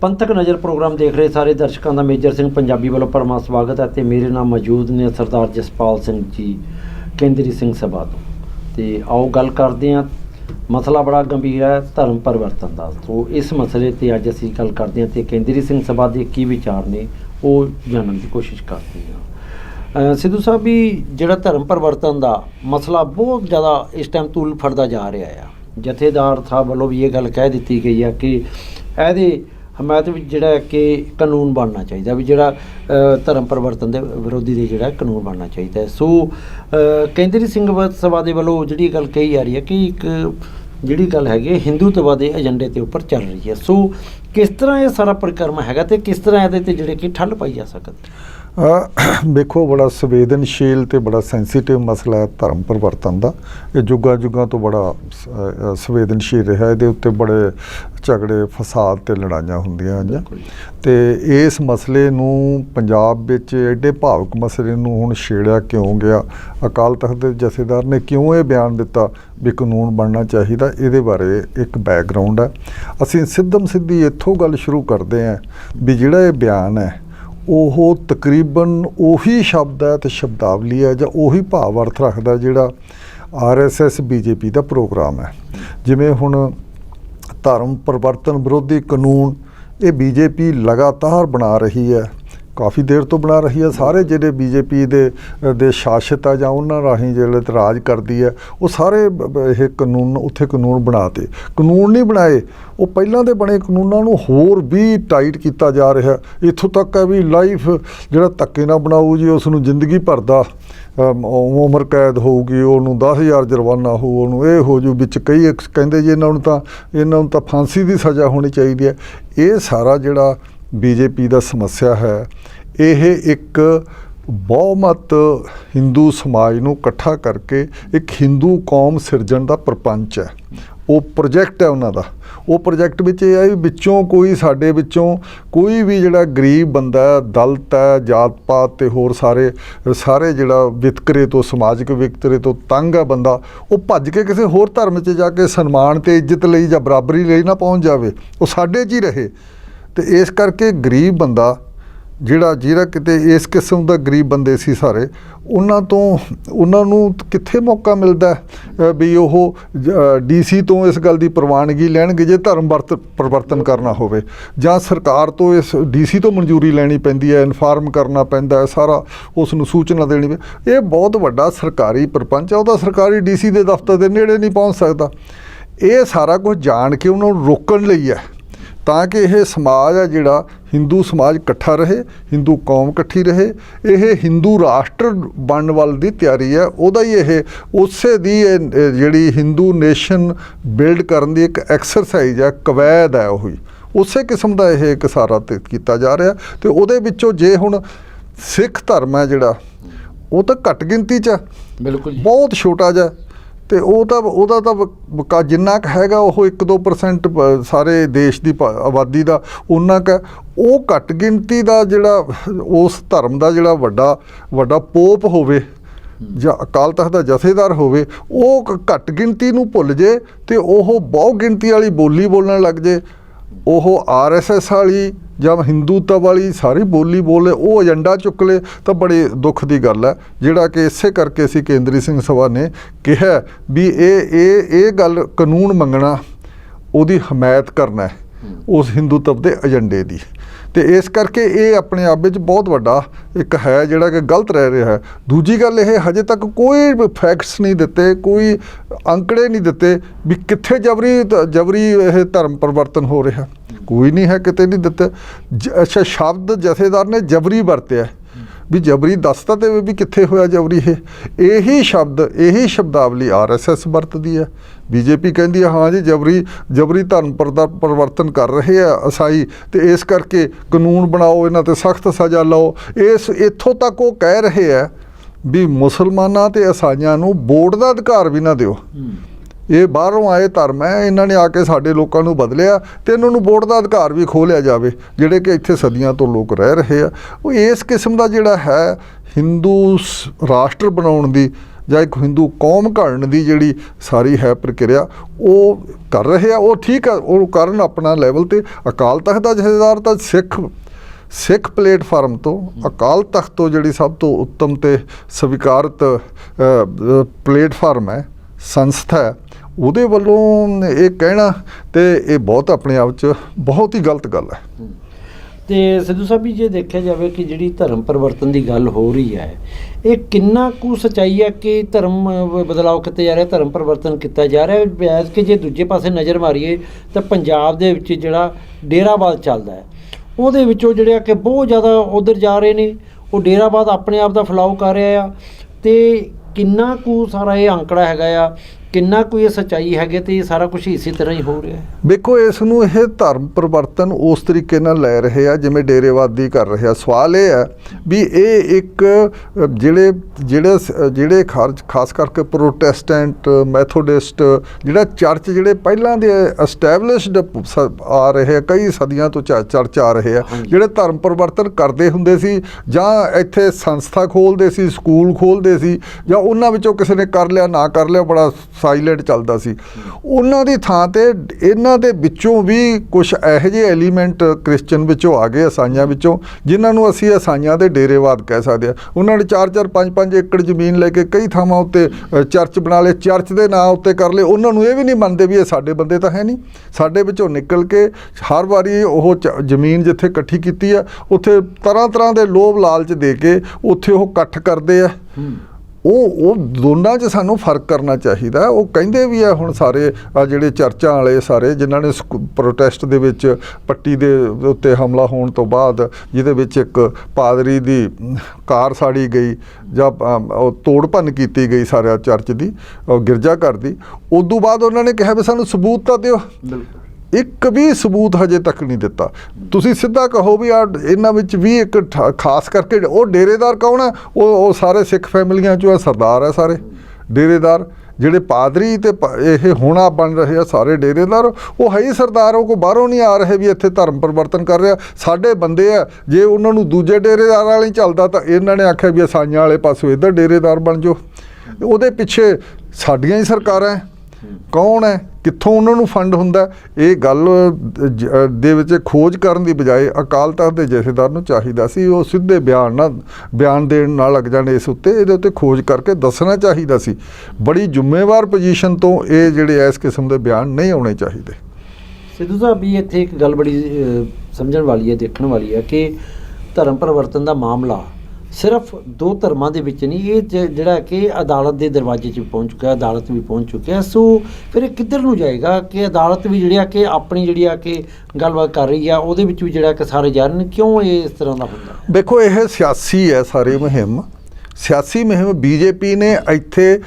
ਪੰਥਕ ਨਜ਼ਰ ਪ੍ਰੋਗਰਾਮ ਦੇਖ ਰਹੇ ਸਾਰੇ ਦਰਸ਼ਕਾਂ ਦਾ ਮੇਜਰ ਸਿੰਘ ਪੰਜਾਬੀ ਵੱਲੋਂ ਪਰਮਾ ਸਵਾਗਤ ਹੈ ਤੇ ਮੇਰੇ ਨਾਲ ਮੌਜੂਦ ਨੇ ਸਰਦਾਰ ਜਸਪਾਲ ਸਿੰਘ ਜੀ, ਕੇਂਦਰੀ ਸਿੰਘ ਸਭਾ ਤੋਂ। ਤੇ ਆਓ ਗੱਲ ਕਰਦੇ ਹਾਂ। ਮਸਲਾ ਬੜਾ ਗੰਭੀਰ ਹੈ, ਧਰਮ ਪਰਿਵਰਤਨ ਦਾ। ਸੋ ਇਸ ਮਸਲੇ ਤੇ ਅੱਜ ਅਸੀਂ ਗੱਲ ਕਰਦੇ ਹਾਂ ਤੇ ਕੇਂਦਰੀ ਸਿੰਘ ਸਭਾ ਦੇ ਕੀ ਵਿਚਾਰ ਨੇ, ਉਹ ਜਾਣਨ ਦੀ ਕੋਸ਼ਿਸ਼ ਕਰਦੇ ਹਾਂ। ਸਿੱਧੂ ਸਾਹਿਬ ਵੀ ਜਿਹੜਾ ਧਰਮ ਪਰਿਵਰਤਨ ਦਾ ਮਸਲਾ ਬਹੁਤ ਜ਼ਿਆਦਾ ਇਸ ਟਾਈਮ ਤੂਲ ਫੜਦਾ ਜਾ ਰਿਹਾ ਆ। ਜਥੇਦਾਰ ਸਾਹਿਬ ਵੱਲੋਂ ਵੀ ਇਹ ਗੱਲ ਕਹਿ ਦਿੱਤੀ ਗਈ ਆ ਕਿ ਇਹਦੇ ਹਮਾਇਤ ਵਿੱਚ ਜਿਹੜਾ ਕਿ ਕਾਨੂੰਨ ਬਣਨਾ ਚਾਹੀਦਾ ਵੀ ਜਿਹੜਾ ਧਰਮ ਪਰਿਵਰਤਨ ਦੇ ਵਿਰੋਧੀ ਦੇ ਜਿਹੜਾ ਕਾਨੂੰਨ ਬਣਨਾ ਚਾਹੀਦਾ ਸੋ ਕੇਂਦਰੀ ਸਿੰਘ ਸਭਾ ਦੇ ਵੱਲੋਂ ਜਿਹੜੀ ਗੱਲ ਕਹੀ ਜਾ ਰਹੀ ਹੈ ਕਿ ਇੱਕ ਜਿਹੜੀ ਗੱਲ ਹੈਗੀ ਹਿੰਦੂਤਵਾ ਦੇ ਏਜੰਡੇ ਤੇ ਉੱਪਰ ਚੱਲ ਰਹੀ ਹੈ। ਸੋ, ਕਿਸ ਤਰ੍ਹਾਂ ਇਹ ਸਾਰਾ ਪ੍ਰਕਰਮ ਹੈਗਾ ਤੇ ਕਿਸ ਤਰ੍ਹਾਂ ਇਹਦੇ ਤੇ ਜਿਹੜੇ ਕਿ ਠੱਲ ਪਾਈ ਜਾ ਸਕਦੀ ਅਹ ਵੇਖੋ ਬੜਾ ਸੰਵੇਦਨਸ਼ੀਲ ਤੇ ਬੜਾ ਸੈਂਸਿਟਿਵ ਮਸਲਾ ਹੈ ਧਰਮ ਪਰਿਵਰਤਨ ਦਾ। ਇਹ ਜੁਗਾਂ ਜੁਗਾਂ ਤੋਂ ਬੜਾ ਸੰਵੇਦਨਸ਼ੀਲ ਰਿਹਾ। ਇਹਦੇ ਉੱਤੇ ਬੜੇ ਝਗੜੇ ਫਸਾਦ ਤੇ ਲੜਾਈਆਂ ਹੁੰਦੀਆਂ ਹਨ। ਤੇ ਇਸ ਮਸਲੇ ਨੂੰ ਪੰਜਾਬ ਵਿੱਚ ਐਡੇ ਭਾਵੁਕ ਮਸਲੇ ਨੂੰ ਹੁਣ ਛੇੜਿਆ ਕਿਉਂ ਗਿਆ? ਅਕਾਲ ਤਖਤ ਦੇ ਜਥੇਦਾਰ ਨੇ ਕਿਉਂ ਇਹ ਬਿਆਨ ਦਿੱਤਾ ਵੀ ਕਾਨੂੰਨ ਬਣਨਾ ਚਾਹੀਦਾ? ਇਹਦੇ ਬਾਰੇ ਇੱਕ ਬੈਕਗ੍ਰਾਉਂਡ ਹੈ। ਅਸੀਂ ਸਿੱਧਮ ਸਿੱਧੀ ਇੱਥੋਂ ਗੱਲ ਸ਼ੁਰੂ ਕਰਦੇ ਹਾਂ ਵੀ ਜਿਹੜਾ ਇਹ ਬਿਆਨ ਹੈ ਉਹ ਤਕਰੀਬਨ ਉਹੀ ਸ਼ਬਦ ਹੈ ਤੇ ਸ਼ਬਦਾਵਲੀ ਹੈ ਜਾਂ ਉਹੀ ਭਾਵ ਅਰਥ ਰੱਖਦਾ ਜਿਹੜਾ ਆਰਐਸਐਸ ਬੀਜੇਪੀ ਦਾ ਪ੍ਰੋਗਰਾਮ ਹੈ। ਜਿਵੇਂ ਹੁਣ ਧਰਮ ਪਰਿਵਰਤਨ ਵਿਰੋਧੀ ਕਾਨੂੰਨ ਇਹ ਬੀਜੇਪੀ ਲਗਾਤਾਰ ਬਣਾ ਰਹੀ ਹੈ। ਕਾਫੀ ਦੇਰ ਤੋਂ ਬਣਾ ਰਹੀ ਹੈ। ਸਾਰੇ ਜਿਹੜੇ ਬੀਜੇਪੀ ਦੇ ਦੇ ਸ਼ਾਸਿਤ ਆ ਜਾਂ ਉਹਨਾਂ ਰਾਹੀਂ ਜਿਹੜੇ ਰਾਜ ਕਰਦੀ ਹੈ, ਉਹ ਸਾਰੇ ਇਹ ਕਾਨੂੰਨ ਉੱਥੇ ਕਾਨੂੰਨ ਬਣਾਤੇ ਕਾਨੂੰਨ ਨਹੀਂ ਬਣਾਏ, ਉਹ ਪਹਿਲਾਂ ਦੇ ਬਣੇ ਕਾਨੂੰਨਾਂ ਨੂੰ ਹੋਰ ਵੀ ਟਾਈਟ ਕੀਤਾ ਜਾ ਰਿਹਾ। ਇੱਥੋਂ ਤੱਕ ਹੈ ਵੀ ਲਾਈਫ ਜਿਹੜਾ ਧੱਕੇ ਨਾਲ ਬਣਾਊ ਜੀ, ਉਸ ਨੂੰ ਜ਼ਿੰਦਗੀ ਭਰ ਦਾ ਉਮਰ ਕੈਦ ਹੋਊਗੀ, ਉਹਨੂੰ 10000 ਜੁਰਮਾਨਾ ਹੋਊ, ਉਹਨੂੰ ਇਹ ਹੋ ਜੂ, ਵਿੱਚ ਕਈ ਐਕਸ- ਕਹਿੰਦੇ ਜੀ ਇਹਨਾਂ ਨੂੰ ਤਾਂ, ਇਹਨਾਂ ਨੂੰ ਤਾਂ ਫਾਂਸੀ ਦੀ ਸਜ਼ਾ ਹੋਣੀ ਚਾਹੀਦੀ ਹੈ। ਇਹ ਸਾਰਾ ਜਿਹੜਾ ਬੀਜੇਪੀ ਦਾ ਸਮੱਸਿਆ ਹੈ, ਇਹ ਇੱਕ ਬਹੁਮਤ ਹਿੰਦੂ ਸਮਾਜ ਨੂੰ ਇਕੱਠਾ ਕਰਕੇ ਇੱਕ ਹਿੰਦੂ ਕੌਮ ਸਿਰਜਣ ਦਾ ਪ੍ਰਪੰਚ ਹੈ। ਉਹ ਪ੍ਰੋਜੈਕਟ ਹੈ ਉਹਨਾਂ ਦਾ। ਉਹ ਪ੍ਰੋਜੈਕਟ ਵਿੱਚ ਇਹ ਹੈ ਵੀ ਵਿੱਚੋਂ ਕੋਈ ਸਾਡੇ ਵਿੱਚੋਂ ਕੋਈ ਵੀ ਜਿਹੜਾ ਗਰੀਬ ਬੰਦਾ ਹੈ, ਦਲਿਤ ਹੈ ਜਾਤ ਪਾਤ ਤੇ ਹੋਰ ਸਾਰੇ ਸਾਰੇ ਜਿਹੜਾ ਵਿਤਕਰੇ ਤੋਂ, ਸਮਾਜਿਕ ਵਿਤਕਰੇ ਤੋਂ ਤੰਗ ਹੈ ਬੰਦਾ, ਉਹ ਭੱਜ ਕੇ ਕਿਸੇ ਹੋਰ ਧਰਮ 'ਚ ਜਾ ਕੇ ਸਨਮਾਨ ਤੇ ਇੱਜ਼ਤ ਲਈ ਜਾਂ ਬਰਾਬਰੀ ਲਈ ਨਾ ਪਹੁੰਚ ਜਾਵੇ। ਉਹ ਸਾਡੇ 'ਚ ਹੀ ਰਹੇ। ਤੇ ਇਸ ਕਰਕੇ ਗਰੀਬ ਬੰਦਾ ਜਿਹੜਾ ਜਿਹੜਾ ਕਿਤੇ ਇਸ ਕਿਸਮ ਦਾ ਗਰੀਬ ਬੰਦੇ ਸੀ ਸਾਰੇ ਉਹਨਾਂ ਤੋਂ ਉਹਨਾਂ ਨੂੰ ਕਿੱਥੇ ਮੌਕਾ ਮਿਲਦਾ ਹੈ, ਅ, ਵੀ ਉਹ ਡੀਸੀ ਤੋਂ ਇਸ ਗੱਲ ਦੀ ਪ੍ਰਵਾਨਗੀ ਲੈਣਗੇ ਜੇ ਧਰਮ ਵਰਤ ਪਰਿਵਰਤਨ ਕਰਨਾ ਹੋਵੇ। ਜਾਂ ਸਰਕਾਰ ਤੋਂ ਇਸ ਡੀਸੀ ਤੋਂ ਮਨਜ਼ੂਰੀ ਲੈਣੀ ਪੈਂਦੀ ਹੈ ਇਨਫਾਰਮ ਕਰਨਾ ਪੈਂਦਾ ਹੈ ਸਾਰਾ ਉਸ ਨੂੰ ਸੂਚਨਾ ਦੇਣੀ ਪੈ ਇਹ ਬਹੁਤ ਵੱਡਾ ਸਰਕਾਰੀ ਪ੍ਰਪੰਚ ਹੈ ਉਹਦਾ ਸਰਕਾਰੀ ਡੀਸੀ ਦੇ ਦਫ਼ਤਰ ਦੇ ਨੇੜੇ ਨਹੀਂ ਪਹੁੰਚ ਸਕਦਾ। ਇਹ ਸਾਰਾ ਕੁਝ ਜਾਣ ਕੇ ਉਹਨਾਂ ਨੂੰ ਰੋਕਣ ਲਈ ਹੈ। ਤਾਂ ਕਿ ਇਹ ਸਮਾਜ ਹੈ ਜਿਹੜਾ ਹਿੰਦੂ ਸਮਾਜ ਇਕੱਠਾ ਰਹੇ ਹਿੰਦੂ ਕੌਮ ਇਕੱਠੀ ਰਹੇ ਇਹ ਹਿੰਦੂ ਰਾਸ਼ਟਰ ਬਣਨ ਵੱਲ ਦੀ ਤਿਆਰੀ ਹੈ। ਉਹਦਾ ਹੀ ਇਹ ਉਸੇ ਦੀ ਜਿਹੜੀ ਹਿੰਦੂ ਨੇਸ਼ਨ ਬਿਲਡ ਕਰਨ ਦੀ ਇੱਕ ਐਕਸਰਸਾਈਜ਼ ਹੈ ਕਵੈਦ ਹੈ ਉਹੀ। ਉਸੇ ਕਿਸਮ ਦਾ ਇਹ ਇੱਕ ਸਾਰਾ ਕੀਤਾ ਜਾ ਰਿਹਾ ਤੇ ਉਹਦੇ ਵਿੱਚੋਂ ਜੇ ਹੁਣ ਸਿੱਖ ਧਰਮ ਹੈ ਜਿਹੜਾ ਉਹ ਤਾਂ ਘੱਟ ਗਿਣਤੀ 'ਚ ਹੈ। ਬਿਲਕੁਲ ਜੀ। ਬਹੁਤ ਛੋਟਾ ਜਿਹਾ ਤੇ ਉਹ ਤਾਂ, ਉਹਦਾ ਤਾਂ ਵਕਾ- ਜਿੰਨਾ ਕੁ ਹੈਗਾ ਉਹ 1-2% ਸਾਰੇ ਦੇਸ਼ ਦੀ ਪ- ਆਬਾਦੀ ਦਾ ਉਨਾ ਕੁ ਹੈ। ਉਹ ਘੱਟ ਗਿਣਤੀ ਦਾ ਜਿਹੜਾ, ਉਸ ਧਰਮ ਦਾ ਜਿਹੜਾ ਵੱਡਾ ਵੱਡਾ ਪੋਪ ਹੋਵੇ ਜਾਂ ਅਕਾਲ ਤਖਤ ਦਾ ਜਥੇਦਾਰ ਹੋਵੇ, ਉਹ ਘੱਟ ਗਿਣਤੀ ਨੂੰ ਭੁੱਲ ਜੇ ਤੇ ਉਹ ਬਹੁ ਗਿਣਤੀ ਵਾਲੀ ਬੋਲੀ ਬੋਲਣ ਲੱਗ ਜੇ ਉਹ ਆਰਐਸਐਸ ਵਾਲੀ ਜਾਂ ਹਿੰਦੂਤਾ ਵਾਲੀ ਸਾਰੀ ਬੋਲੀ ਬੋਲੇ ਉਹ ਏਜੰਡਾ ਚੁੱਕ ਲੇ ਤਾਂ ਬੜੇ ਦੁੱਖ ਦੀ ਗੱਲ ਹੈ ਜਿਹੜਾ ਕਿ ਇਸੇ ਕਰਕੇ ਅਸੀਂ ਕੇਂਦਰੀ ਸਿੰਘ ਸਭਾ ਨੇ ਕਿਹਾ ਵੀ ਇਹ ਇਹ ਇਹ ਗੱਲ ਕਾਨੂੰਨ ਮੰਗਣਾ ਉਹਦੀ ਹਮਾਇਤ ਕਰਨਾ ਉਸ ਹਿੰਦੂਤਵ ਦੇ ਏਜੰਡੇ ਦੀ। ਤੇ ਇਸ ਕਰਕੇ ਇਹ ਆਪਣੇ ਆਪ ਵਿੱਚ ਬਹੁਤ ਵੱਡਾ ਇੱਕ ਹੈ ਜਿਹੜਾ ਕਿ ਗਲਤ ਰਹਿ ਰਿਹਾ ਹੈ। ਦੂਜੀ ਗੱਲ ਇਹ, ਹਜੇ ਤੱਕ ਕੋਈ ਫੈਕਟਸ ਨਹੀਂ ਦਿੱਤੇ, ਕੋਈ ਅੰਕੜੇ ਨਹੀਂ ਦਿੱਤੇ ਵੀ ਕਿੱਥੇ ਜਬਰੀ ਜਬਰੀ ਇਹ ਧਰਮ ਪਰਿਵਰਤਨ ਹੋ ਰਿਹਾ। ਕੋਈ ਨਹੀਂ ਹੈ, ਕਿਤੇ ਨਹੀਂ ਦਿੱਤੇ। ਜ- ਅੱਛਾ, ਸ਼ਬਦ ਜਥੇਦਾਰ ਨੇ ਜਬਰੀ ਵਰਤਿਆ ਵੀ ਜਬਰੀ ਦੱਸਤਾ ਤੇ ਵੀ ਕਿੱਥੇ ਹੋਇਆ ਜਬਰੀ ਇਹ? ਇਹੀ ਸ਼ਬਦ, ਇਹੀ ਸ਼ਬਦਾਵਲੀ ਆਰਐਸਐਸ ਵਰਤਦੀ ਹੈ। ਬੀਜੇਪੀ ਕਹਿੰਦੀ ਹੈ, ਹਾਂ ਜੀ, ਜਬਰੀ ਜਬਰੀ ਧਰਮ ਪਰਦਾ- ਪਰਿਵਰਤਨ ਕਰ ਰਹੇ ਆ ਅਸਾਈ, ਤੇ ਇਸ ਕਰਕੇ ਕਾਨੂੰਨ ਬਣਾਓ, ਇਹਨਾਂ ਤੇ ਸਖਤ ਸਜ਼ਾ ਲਾਓ। ਇਸ, ਇੱਥੋਂ ਤੱਕ ਉਹ ਕਹਿ ਰਹੇ ਆ ਵੀ ਮੁਸਲਮਾਨਾਂ ਤੇ ਅਸਾਈਆਂ ਨੂੰ ਵੋਟ ਦਾ ਅਧਿਕਾਰ ਵੀ ਨਾ ਦਿਓ। ਇਹ ਬਾਹਰੋਂ ਆਏ ਧਰਮ ਹੈ, ਇਹਨਾਂ ਨੇ ਆ ਕੇ ਸਾਡੇ ਲੋਕਾਂ ਨੂੰ ਬਦਲਿਆ ਤੇ ਇਹਨਾਂ ਨੂੰ ਵੋਟ ਦਾ ਅਧਿਕਾਰ ਵੀ ਖੋਲਿਆ ਜਾਵੇ, ਜਿਹੜੇ ਕਿ ਇੱਥੇ ਸਦੀਆਂ ਤੋਂ ਲੋਕ ਰਹਿ ਰਹੇ ਆ। ਉਹ ਇਸ ਕਿਸਮ ਦਾ ਜਿਹੜਾ ਹੈ ਹਿੰਦੂ ਸ- ਰਾਸ਼ਟਰ ਬਣਾਉਣ ਦੀ ਜਾਂ ਇੱਕ ਹਿੰਦੂ ਕੌਮ ਘੜਨ ਦੀ ਜਿਹੜੀ ਸਾਰੀ ਹੈ ਪ੍ਰਕਿਰਿਆ, ਉਹ ਕਰ ਰਹੇ ਆ, ਉਹ ਠੀਕ ਆ, ਉਹ ਕਰਨ ਆਪਣਾ ਲੈਵਲ ਤੇ। ਅਕਾਲ ਤਖਤ ਦਾ ਜਥੇਦਾਰ ਤਾਂ ਸਿੱਖ ਸਿੱਖ ਪਲੇਟਫਾਰਮ ਤੋਂ, ਅਕਾਲ ਤਖਤ ਤੋਂ ਜਿਹੜੀ ਸਭ ਤੋਂ ਉੱਤਮ ਤੇ ਸਵੀਕਾਰਤ ਪਲੇਟਫਾਰਮ ਹੈ ਸੰਸਥਾ ਉਹਦੇ ਵੱਲੋਂ ਇਹ ਕਹਿਣਾ ਤੇ ਇਹ ਬਹੁਤ ਆਪਣੇ ਆਪ 'ਚ ਬਹੁਤ ਹੀ ਗਲਤ ਗੱਲ ਹੈ। ਤੇ ਸਿੱਧੂ ਸਾਹਿਬ ਜੀ ਜੇ ਦੇਖਿਆ ਜਾਵੇ ਕਿ ਜਿਹੜੀ ਧਰਮ ਪਰਿਵਰਤਨ ਦੀ ਗੱਲ ਹੋ ਰਹੀ ਹੈ ਇਹ ਕਿੰਨਾ ਕੁ ਸਚਾਈ ਹੈ ਕਿ ਧਰਮ ਅ, ਬਦਲਾਅ ਕੀਤੇ ਜਾ ਰਿਹਾ ਧਰਮ ਪਰਿਵਰਤਨ ਕੀਤਾ ਜਾ ਰਿਹਾ? ਬੈਸ ਕਿ ਜੇ ਦੂਜੇ ਪਾਸੇ ਨਜ਼ਰ ਮਾਰੀਏ ਤਾਂ ਪੰਜਾਬ ਦੇ ਵਿੱਚ ਜਿਹੜਾ ਡੇਰਾਬਾਦ ਚੱਲਦਾ ਹੈ ਉਹਦੇ ਵਿੱਚੋਂ ਜਿਹੜੇ ਆ ਕਿ ਬਹੁਤ ਜ਼ਿਆਦਾ ਉਧਰ ਜਾ ਰਹੇ ਨੇ ਉਹ ਡੇਰਾਬਾਦ ਆਪਣੇ ਆਪ ਦਾ ਫੈਲਾਅ ਕਰ ਰਿਹਾ ਆ। ਤੇ ਕਿੰਨਾ ਕੁ ਸਾਰਾ ਇਹ ਅੰਕੜਾ ਹੈਗਾ ਆ ਕਿੰਨਾ ਕੁ ਇਹ ਸਚਾਈ ਹੈਗੇ ਤੇ ਇਹ ਸਾਰਾ ਕੁਝ ਇਸੇ ਤਰ੍ਹਾਂ ਹੀ ਹੋ ਰਿਹਾ ਹੈ ਵੇਖੋ ਇਸ ਨੂੰ ਇਹ ਧਰਮ ਪਰਿਵਰਤਨ ਉਸ ਤਰੀਕੇ ਨਾਲ ਲੈ ਰਹੇ ਆ ਜਿਵੇਂ ਡੇਰੇਵਾਦੀ ਕਰ ਰਹੇ ਆ ਸਵਾਲ ਇਹ ਹੈ ਵੀ ਇਹ ਇੱਕ ਜਿਹੜੇ ਜਿਹੜੇ ਜਿਹੜੇ ਖਾਰਜ ਖਾਸ ਕਰਕੇ ਪ੍ਰੋਟੈਸਟੈਂਟ ਮੈਥੋਡਿਸਟ ਜਿਹੜਾ ਚਰਚ ਜਿਹੜੇ ਪਹਿਲਾਂ ਦੇ ਐਸਟੈਬਲਿਸ਼ਡ ਆ ਰਹੇ ਆ ਕਈ ਸਦੀਆਂ ਤੋਂ ਚਰਚ ਆ ਰਹੇ ਆ। ਜਿਹੜੇ ਧਰਮ ਪਰਿਵਰਤਨ ਕਰਦੇ ਹੁੰਦੇ ਸੀ ਜਾਂ ਇੱਥੇ ਸੰਸਥਾ ਖੋਲਦੇ ਸੀ ਸਕੂਲ ਖੋਲਦੇ ਸੀ ਜਾਂ ਉਹਨਾਂ ਵਿੱਚੋਂ ਕਿਸੇ ਨੇ ਕਰ ਲਿਆ ਨਾ ਕਰ ਲਿਆ ਬੜਾ ਸਾਇਲੈਂਟ ਚੱਲਦਾ ਸੀ। ਉਹਨਾਂ ਦੀ ਥਾਂ ਤੇ ਇਹਨਾਂ ਦੇ ਵਿੱਚੋਂ ਵੀ ਕੁਝ ਇਹੋ ਜਿਹੇ ਐਲੀਮੈਂਟ ਕ੍ਰਿਸਚੀਅਨ ਵਿੱਚੋਂ ਆ ਗਏ ਅਸਾਈਆਂ ਵਿੱਚੋਂ, ਜਿਨ੍ਹਾਂ ਨੂੰ ਅਸੀਂ ਅਸਾਈਆਂ ਦੇ ਡੇਰੇਵਾਦ ਕਹਿ ਸਕਦੇ ਆ ਉਹਨਾਂ ਨੇ 4-4 5-5 ਏਕੜ ਜ਼ਮੀਨ ਲੈ ਕੇ ਕਈ ਥਾਵਾਂ ਉੱਤੇ ਚਰਚ ਬਣਾ ਲਏ, ਚਰਚ ਦੇ ਨਾਂ ਉੱਤੇ ਕਰ ਲਏ। ਉਹਨਾਂ ਨੂੰ ਇਹ ਵੀ ਨਹੀਂ ਮੰਨਦੇ ਵੀ ਇਹ ਸਾਡੇ ਬੰਦੇ ਤਾਂ ਹੈ ਨਹੀਂ। ਸਾਡੇ ਵਿੱਚੋਂ ਨਿਕਲ ਕੇ ਹਰ ਵਾਰੀ ਉਹ ਚ- ਜ਼ਮੀਨ ਜਿੱਥੇ ਇਕੱਠੀ ਕੀਤੀ ਆ, ਉੱਥੇ ਤਰ੍ਹਾਂ ਤਰ੍ਹਾਂ ਦੇ ਲੋਭ ਲਾਲਚ ਦੇ ਕੇ ਉੱਥੇ ਉਹ ਇਕੱਠ ਕਰਦੇ ਆ। ਉਹ ਉਹ ਦੋਨਾਂ 'ਚ ਸਾਨੂੰ ਫ਼ਰਕ ਕਰਨਾ ਚਾਹੀਦਾ। ਉਹ ਕਹਿੰਦੇ ਵੀ ਆ ਹੁਣ ਸਾਰੇ, ਆ ਜਿਹੜੇ ਚਰਚਾਂ ਵਾਲੇ ਸਾਰੇ, ਜਿਨ੍ਹਾਂ ਨੇ ਸਕੂ- ਪ੍ਰੋਟੈਸਟ ਦੇ ਵਿੱਚ ਪੱਟੀ ਦੇ ਉੱਤੇ ਹਮਲਾ ਹੋਣ ਤੋਂ ਬਾਅਦ, ਜਿਹਦੇ ਵਿੱਚ ਇੱਕ ਪਾਦਰੀ ਦੀ ਕਾਰ ਸਾੜੀ ਗਈ, ਜਾਂ ਉਹ ਤੋੜ ਭੰਨ ਕੀਤੀ ਗਈ ਸਾਰਾ ਚਰਚ ਦੀ, ਉਹ ਗਿਰਜਾ ਘਰ ਦੀ। ਉਦੋਂ ਬਾਅਦ ਉਹਨਾਂ ਨੇ ਕਿਹਾ ਵੀ ਸਾਨੂੰ ਸਬੂਤ ਤਾਂ ਦਿਓ। ਬਿਲਕੁਲ। ਇੱਕ ਵੀ ਸਬੂਤ ਹਜੇ ਤੱਕ ਨਹੀਂ ਦਿੱਤਾ। ਤੁਸੀਂ ਸਿੱਧਾ ਕਹੋ ਵੀ ਆ ਇਹਨਾਂ ਵਿੱਚ ਵੀ ਇੱਕ ਠਾ- ਖਾਸ ਕਰਕੇ ਉਹ ਡੇਰੇਦਾਰ ਕੌਣ ਹੈ ਉਹ ਉਹ ਸਾਰੇ ਸਿੱਖ ਫੈਮਲੀਆਂ ਚੋਂ ਆ, ਸਰਦਾਰ ਹੈ ਸਾਰੇ। ਡੇਰੇਦਾਰ, ਜਿਹੜੇ ਪਾਦਰੀ ਤੇ ਪ- ਇਹ ਹੋਣਾ ਬਣ ਰਹੇ ਆ ਸਾਰੇ ਡੇਰੇਦਾਰ, ਉਹ ਹੈ ਹੀ ਸਰਦਾਰ, ਉਹ ਕੋ ਬਾਹਰੋਂ ਨਹੀਂ ਆ ਰਹੇ ਵੀ ਇੱਥੇ ਧਰਮ ਪਰਿਵਰਤਨ ਕਰ ਰਿਹਾ। ਸਾਡੇ ਬੰਦੇ ਆ, ਜੇ ਉਹਨਾਂ ਨੂੰ ਦੂਜੇ ਡੇਰੇਦਾਰ ਵਾਲੇ ਚੱਲਦਾ ਤਾਂ ਇਹਨਾਂ ਨੇ ਆਖਿਆ ਵੀ ਅਸਾਈਆਂ ਵਾਲੇ ਪਾਸੋਂ ਇੱਧਰ ਡੇਰੇਦਾਰ ਬਣ ਜਾਓ। ਉਹਦੇ ਪਿੱਛੇ ਸਾਡੀਆਂ ਹੀ ਸਰਕਾਰਾਂ ਕੌਣ ਹੈ? ਕਿੱਥੋਂ ਉਹਨਾਂ ਨੂੰ ਫੰਡ ਹੁੰਦਾ ਇਹ ਗੱਲ ਦੇ ਵਿੱਚ ਖੋਜ ਕਰਨ ਦੀ ਬਜਾਏ ਅਕਾਲ ਤਖਤ ਦੇ ਜਥੇਦਾਰ ਨੂੰ ਚਾਹੀਦਾ ਸੀ। ਉਹ ਸਿੱਧੇ ਬਿਆਨ ਨਾ ਬਿਆਨ ਦੇਣ ਨਾਲ ਲੱਗ ਜਾਣ ਇਸ ਉੱਤੇ। ਇਹਦੇ ਉੱਤੇ ਖੋਜ ਕਰਕੇ ਦੱਸਣਾ ਚਾਹੀਦਾ ਸੀ। ਬੜੀ ਜ਼ਿੰਮੇਵਾਰ ਪੋਜੀਸ਼ਨ ਤੋਂ ਇਹ ਜਿਹੜੇ ਇਸ ਕਿਸਮ ਦੇ ਬਿਆਨ ਨਹੀਂ ਆਉਣੇ ਚਾਹੀਦੇ। ਸਿੱਧੂ ਸਾਹਿਬ ਵੀ ਇੱਥੇ ਇੱਕ ਗੱਲ ਬੜੀ ਸਮਝਣ ਵਾਲੀ ਹੈ, ਦੇਖਣ ਵਾਲੀ ਹੈ ਕਿ ਧਰਮ ਪਰਿਵਰਤਨ ਦਾ ਮਾਮਲਾ ਸਿਰਫ ਦੋ ਧਰਮਾਂ ਦੇ ਵਿੱਚ ਨਹੀਂ, ਇਹ ਜਿਹੜਾ ਕਿ ਅਦਾਲਤ ਦੇ ਦਰਵਾਜ਼ੇ 'ਚ ਵੀ ਪਹੁੰਚ ਚੁੱਕਾ ਅਦਾਲਤ ਵੀ ਪਹੁੰਚ ਚੁੱਕਿਆ। ਸੋ ਫਿਰ ਇਹ ਕਿੱਧਰ ਨੂੰ ਜਾਏਗਾ ਕਿ ਅਦਾਲਤ ਵੀ ਜਿਹੜੀ ਆ ਕਿ ਆਪਣੀ ਜਿਹੜੀ ਆ ਕਿ ਗੱਲਬਾਤ ਕਰ ਰਹੀ ਆ, ਉਹਦੇ ਵਿੱਚ ਵੀ ਜਿਹੜਾ ਕਿ ਸਾਰੇ ਜਾ ਰਹੇ ਨੇ, ਕਿਉਂ ਇਹ ਇਸ ਤਰ੍ਹਾਂ ਦਾ ਹੁੰਦਾ? ਦੇਖੋ, ਇਹ ਸਿਆਸੀ ਹੈ ਸਾਰੇ ਮੁਹਿੰਮ। ਸਿਆਸੀ ਮੁਹਿੰਮ ਬੀਜੇਪੀ ਨੇ ਇੱਥੇ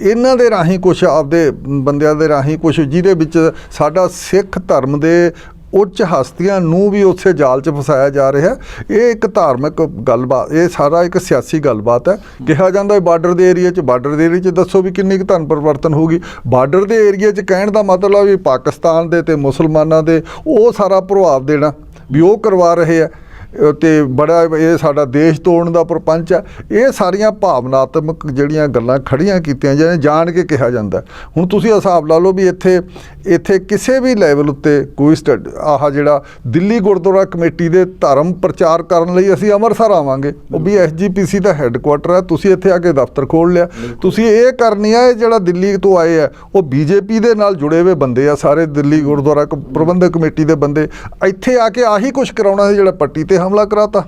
ਇਹਨਾਂ ਦੇ ਰਾਹੀਂ ਕੁਝ ਆਪਦੇ ਬੰਦਿਆਂ ਦੇ ਰਾਹੀਂ ਕੁਝ ਜਿਹਦੇ ਵਿੱਚ ਸਾਡਾ ਸਿੱਖ ਧਰਮ ਦੇ ਉੱਚ ਹਸਤੀਆਂ ਨੂੰ ਵੀ ਉਸੇ ਜਾਲ 'ਚ ਫਸਾਇਆ ਜਾ ਰਿਹਾ ਹੈ। ਇਹ ਇੱਕ ਧਾਰਮਿਕ ਗੱਲਬਾਤ, ਇਹ ਸਾਰਾ ਇੱਕ ਸਿਆਸੀ ਗੱਲਬਾਤ ਹੈ। ਕਿਹਾ ਜਾਂਦਾ ਬਾਰਡਰ ਦੇ ਏਰੀਆ 'ਚ, ਬਾਰਡਰ ਦੇ ਏਰੀਆ 'ਚ ਦੱਸੋ ਵੀ ਕਿੰਨੀ ਕੁ ਧਨ ਪਰਿਵਰਤਨ ਹੋਊਗੀ ਬਾਰਡਰ ਦੇ ਏਰੀਆ 'ਚ ਕਹਿਣ ਦਾ ਮਤਲਬ ਵੀ ਪਾਕਿਸਤਾਨ ਦੇ ਤੇ ਮੁਸਲਮਾਨਾਂ ਦੇ ਉਹ ਸਾਰਾ ਪ੍ਰਭਾਵ ਦੇਣਾ ਵੀ ਉਹ ਕਰਵਾ ਰਹੇ ਆ। ਤੇ ਬੜਾ ਇਹ ਸਾਡਾ ਦੇਸ਼ ਤੋੜਨ ਦਾ ਪ੍ਰਪੰਚ ਹੈ। ਇਹ ਸਾਰੀਆਂ ਭਾਵਨਾਤਮਕ ਜਿਹੜੀਆਂ ਗੱਲਾਂ ਖੜੀਆਂ ਕੀਤੀਆਂ ਜਾਂਦੀਆਂ ਜਾਣ ਕੇ ਕਿਹਾ ਜਾਂਦਾ। ਹੁਣ ਤੁਸੀਂ ਹਿਸਾਬ ਲਾ ਲਓ ਵੀ ਇੱਥੇ ਇੱਥੇ ਕਿਸੇ ਵੀ ਲੈਵਲ ਉੱਤੇ ਕੋਈ ਆਹ ਜਿਹੜਾ ਦਿੱਲੀ ਗੁਰਦੁਆਰਾ ਕਮੇਟੀ ਦੇ ਧਰਮ ਪ੍ਰਚਾਰ ਕਰਨ ਲਈ ਅਸੀਂ ਅੰਮ੍ਰਿਤਸਰ ਆਵਾਂਗੇ। ਉਹ ਵੀ ਐਸਜੀਪੀਸੀ ਦਾ ਹੈੱਡਕੁਆਟਰ ਹੈ। ਤੁਸੀਂ ਇੱਥੇ ਆ ਕੇ ਦਫ਼ਤਰ ਖੋਲ ਲਿਆ। ਤੁਸੀਂ ਇਹ ਕਰਨੀ ਆ ਇਹ ਜਿਹੜਾ ਦਿੱਲੀ ਤੋਂ ਆਏ ਆ ਉਹ ਬੀਜੇਪੀ ਦੇ ਨਾਲ ਜੁੜੇ ਹੋਏ ਬੰਦੇ ਆ ਸਾਰੇ ਦਿੱਲੀ ਗੁਰਦੁਆਰਾ ਪ੍ਰਬੰਧਕ ਕਮੇਟੀ ਦੇ ਬੰਦੇ। ਇੱਥੇ ਆ ਕੇ ਆਹੀ ਕੁਝ ਕਰਾਉਣਾ ਸੀ ਜਿਹੜਾ ਪੱਟੀ ਤੇ ਹਮਲਾ ਕਰਾਤਾ।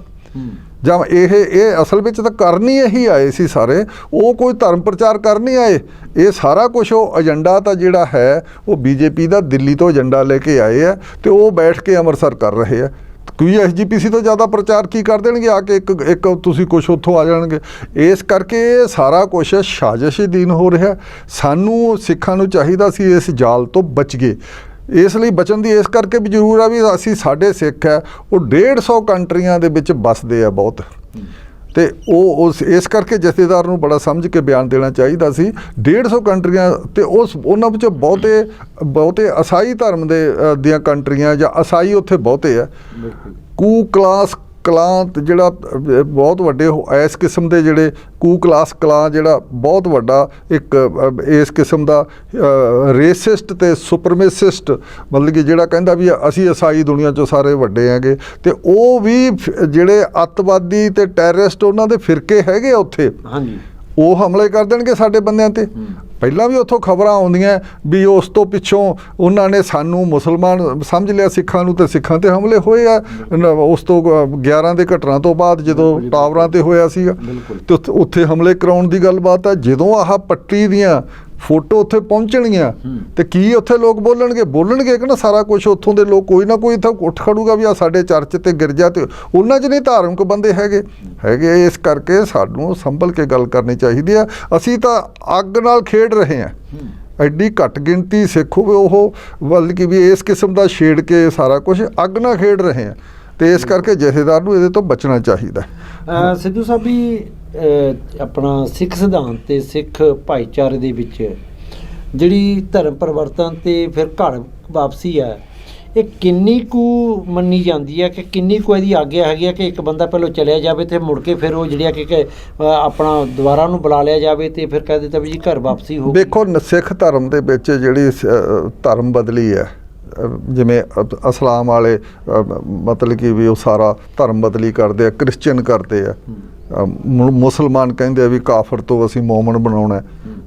ਜਾਂ ਇਹ ਇਹ ਅਸਲ ਵਿੱਚ ਤਾਂ ਕਰਨ ਹੀ ਇਹੀ ਆਏ ਸੀ ਸਾਰੇ। ਉਹ ਕੋਈ ਧਰਮ ਪ੍ਰਚਾਰ ਕਰਨ ਨਹੀਂ ਆਏ। ਇਹ ਸਾਰਾ ਕੁਝ ਉਹ ਏਜੰਡਾ ਤਾਂ ਜਿਹੜਾ ਹੈ ਉਹ ਬੀਜੇਪੀ ਦਾ ਦਿੱਲੀ ਤੋਂ ਏਜੰਡਾ ਲੈ ਕੇ ਆਏ ਆ ਤੇ ਉਹ ਬੈਠ ਕੇ ਅੰਮ੍ਰਿਤਸਰ ਕਰ ਰਹੇ ਆ। ਕੋਈ ਐਸਜੀਪੀਸੀ ਤੋਂ ਜ਼ਿਆਦਾ ਪ੍ਰਚਾਰ ਕੀ ਕਰ ਦੇਣਗੇ? ਆ ਕੇ ਇੱਕ ਇੱਕ ਤੁਸੀਂ ਕੁਝ ਉੱਥੋਂ ਆ ਜਾਣਗੇ। ਇਸ ਕਰਕੇ ਇਹ ਸਾਰਾ ਕੁਝ ਸਾਜ਼ਿਸ਼ੀ ਦੀਨ ਹੋ ਰਿਹਾ। ਸਾਨੂੰ ਸਿੱਖਾਂ ਨੂੰ ਚਾਹੀਦਾ ਸੀ ਇਸ ਜਾਲ ਤੋਂ ਬਚ ਗਏ ਇਸ ਲਈ ਬਚਣ ਦੀ ਇਸ ਕਰਕੇ ਵੀ ਜ਼ਰੂਰ ਆ ਵੀ ਅਸੀਂ ਸਾਡੇ ਸਿੱਖ ਹੈ ਉਹ 150 ਕੰਟਰੀਆਂ ਦੇ ਵਿੱਚ ਵੱਸਦੇ ਆ ਬਹੁਤ। ਤੇ ਉਹ ਉਸ ਇਸ ਕਰਕੇ ਜਥੇਦਾਰ ਨੂੰ ਬੜਾ ਸਮਝ ਕੇ ਬਿਆਨ ਦੇਣਾ ਚਾਹੀਦਾ ਸੀ 150 ਕੰਟਰੀਆਂ ਤੇ ਉਸ ਉਹਨਾਂ ਵਿੱਚੋਂ ਬਹੁਤੇ ਬਹੁਤੇ ਅਸਾਈ ਧਰਮ ਦੇ ਦੀਆਂ ਕੰਟਰੀਆਂ ਜਾਂ ਅਸਾਈ ਉੱਥੇ ਬਹੁਤੇ ਆ। ਕੂ ਕਲਾਸ ਕਲਾਂ ਜਿਹੜਾ ਬਹੁਤ ਵੱਡੇ ਉਹ ਇਸ ਕਿਸਮ ਦੇ ਜਿਹੜੇ ਕੂ ਕਲਾਸ ਕਲਾਂ ਜਿਹੜਾ ਬਹੁਤ ਵੱਡਾ ਇੱਕ ਇਸ ਕਿਸਮ ਦਾ ਰੇਸਿਸਟ ਤੇ ਸੁਪਰਮੇਸਿਸਟ ਮਤਲਬ ਕਿ ਜਿਹੜਾ ਕਹਿੰਦਾ ਵੀ ਅਸੀਂ ਈਸਾਈ ਦੁਨੀਆ ਚੋਂ ਸਾਰੇ ਵੱਡੇ ਹੈਗੇ ਤੇ ਉਹ ਵੀ ਫ- ਜਿਹੜੇ ਅੱਤਵਾਦੀ ਤੇ ਟੈਰਰਿਸਟ ਉਹਨਾਂ ਦੇ ਫਿਰਕੇ ਹੈਗੇ ਆ ਉੱਥੇ। ਹਾਂਜੀ। ਉਹ ਹਮਲੇ ਕਰ ਦੇਣਗੇ ਸਾਡੇ ਬੰਦਿਆਂ ਤੇ। ਪਹਿਲਾਂ ਵੀ ਉੱਥੋਂ ਖਬਰਾਂ ਆਉਂਦੀਆਂ ਵੀ ਉਸ ਤੋਂ ਪਿੱਛੋਂ ਉਹਨਾਂ ਨੇ ਸਾਨੂੰ ਮੁਸਲਮਾਨ ਸਮਝ ਲਿਆ ਸਿੱਖਾਂ ਨੂੰ ਤੇ ਸਿੱਖਾਂ ਤੇ ਹਮਲੇ ਹੋਏ ਆ। ਉਸ ਤੋਂ ਅ, 11 ਦੇ ਘਟਨਾ ਤੋਂ ਬਾਅਦ ਜਦੋਂ ਟਾਵਰਾਂ ਤੇ ਹੋਇਆ ਸੀਗਾ। ਤੇ ਉੱਥੇ ਹਮਲੇ ਕਰਾਉਣ ਦੀ ਗੱਲਬਾਤ ਆ। ਜਦੋਂ ਆਹ ਪੱਟੀ ਦੀਆਂ ਫੋਟੋ ਉੱਥੇ ਪਹੁੰਚਣਗੀਆਂ। ਹੂੰ। ਤੇ ਕੀ ਉੱਥੇ ਲੋਕ ਬੋਲਣਗੇ? ਬੋਲਣਗੇ ਕਿ ਨਾ ਸਾਰਾ ਕੁਝ ਉੱਥੋਂ ਦੇ ਲੋਕ, ਕੋਈ ਨਾ ਕੋਈ ਇੱਥੇ ਉੱਠ ਖੜੂਗਾ ਵੀ ਆ ਸਾਡੇ ਚਰਚ ਤੇ ਗਿਰਜਾ ਤੇ ਉਹਨਾਂ 'ਚ ਨਹੀਂ ਧਾਰਮਿਕ ਬੰਦੇ ਹੈਗੇ। ਹੈਗੇ ਇਸ ਕਰਕੇ ਸਾਨੂੰ ਸੰਭਲ ਕੇ ਗੱਲ ਕਰਨੀ ਚਾਹੀਦੀ ਆ। ਅਸੀਂ ਤਾਂ ਅੱਗ ਨਾਲ ਖੇਡ ਰਹੇ ਹਾਂ ਐਡੀ ਘੱਟ ਗਿਣਤੀ ਸਿੱਖ ਹੋਵੇ ਉਹ, ਬਲਕਿ ਵੀ ਇਸ ਕਿਸਮ ਦਾ ਛੇੜ ਕੇ ਸਾਰਾ ਕੁਝ ਅੱਗ ਨਾਲ ਖੇਡ ਰਹੇ ਹਾਂ ਤੇ ਇਸ ਕਰਕੇ ਜਥੇਦਾਰ ਨੂੰ ਇਹਦੇ ਤੋਂ ਬਚਣਾ ਚਾਹੀਦਾ ਸਿੱਧੂ ਸਾਹਿਬ ਵੀ ਆਪਣਾ ਸਿੱਖ ਸਿਧਾਂਤ ਤੇ ਸਿੱਖ ਭਾਈਚਾਰੇ ਦੇ ਵਿੱਚ ਜਿਹੜੀ ਧਰਮ ਪਰਿਵਰਤਨ ਤੇ ਫਿਰ ਘਰ ਵਾਪਸੀ ਹੈ ਇਹ ਕਿੰਨੀ ਕੁ ਮੰਨੀ ਜਾਂਦੀ ਹੈ ਕਿ ਕਿੰਨੀ ਕੁ ਇਹਦੀ ਆਗਿਆ ਹੈਗੀ ਹੈ ਕਿ ਇੱਕ ਬੰਦਾ ਪਹਿਲਾਂ ਚਲਿਆ ਜਾਵੇ ਤੇ ਮੁੜ ਕੇ ਫਿਰ ਉਹ ਜਿਹੜਿਆ ਕਿ ਆਪਣਾ ਦੁਬਾਰਾ ਨੂੰ ਬੁਲਾ ਲਿਆ ਜਾਵੇ ਤੇ ਫਿਰ ਕਹਿ ਦਿੱਤਾ ਵੀ ਜੀ ਘਰ ਵਾਪਸੀ ਹੋ ਦੇਖੋ ਸਿੱਖ ਧਰਮ ਦੇ ਵਿੱਚ ਜਿਹੜੀ ਧਰਮ ਬਦਲੀ ਹੈ ਜਿਵੇਂ ਅ- ਅਸਲਾਮ ਵਾਲੇ ਮਤਲਬ ਕਿ ਵੀ ਉਹ ਸਾਰਾ ਧਰਮ ਬਦਲੀ ਕਰਦੇ ਆ, ਕ੍ਰਿਸਚੀਅਨ ਕਰਦੇ ਆ। ਮੁਸਲਮਾਨ ਕਹਿੰਦੇ ਆ ਵੀ ਕਾਫਰ ਤੋਂ ਅਸੀਂ ਮੂਮਨ ਬਣਾਉਣਾ ਹੈ।